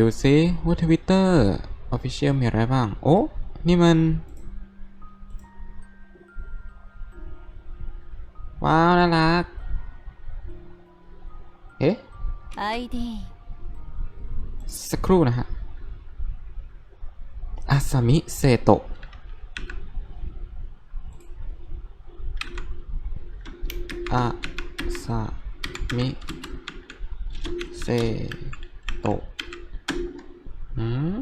ดูซิว่าทวิตเตอร์ออฟฟิเชียลมีอะไรบ้าง โอ้ นี่มัน ว้าว น่ารัก เอ๊ะ ID สักครู่นะฮะอาซามิเซโตะอาซามิเซโตะหืม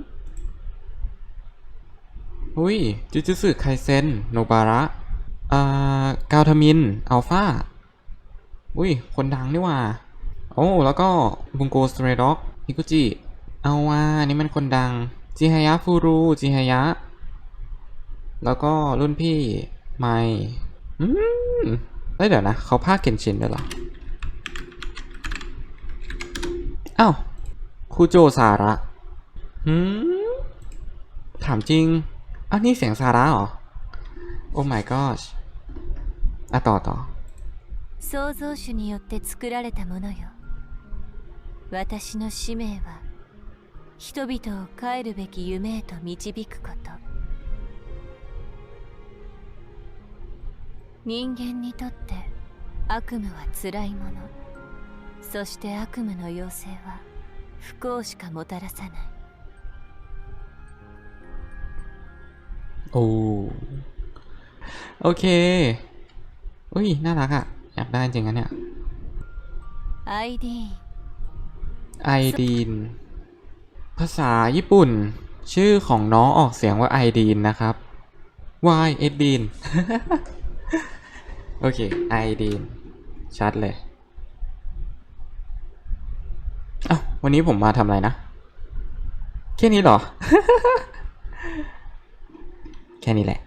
อุ้ยจูจูสึไคเซน โนบาระ อ่า กาวทามิน อัลฟาอุ้ย คนดังนี่ว่า โอ้ แล้วก็บุงโกสเตรด็อกฮิกุจิ เอาว่าอันนี้มันคนดัง จิฮายะฟูรุ จิฮายะ แล้วก็รุ่นพี่ ไมอืมเอ้ยเดี๋ยวนะ เขาพากย์เกนชินด้วยหรอ อ้าว คูโจสาระ หืม ถามจริง อ้าวนี่เสียงสาระเหรอ โอ้ my gosh อ่ะต่อต่อ 創造主によって作られたものよ私の使命は人々を帰るべき夢へと導くこと人間にとって悪夢は辛いものそして悪夢の要請は不幸しかもたらさない โอ้โอเคอุ้ยน่ารักอะอยากได้จริงอะเนี่ย ID ไอดีนภาษาญี่ปุ่น ชื่อของน้องออกเสียงว่าไอดีนนะครับ Y เอดดีนโอเคไอดีนชัดเลยเอ้าวันนี้ผมมาทำอะไรนะ แค่นี้เหรอ แค่นี้แหละ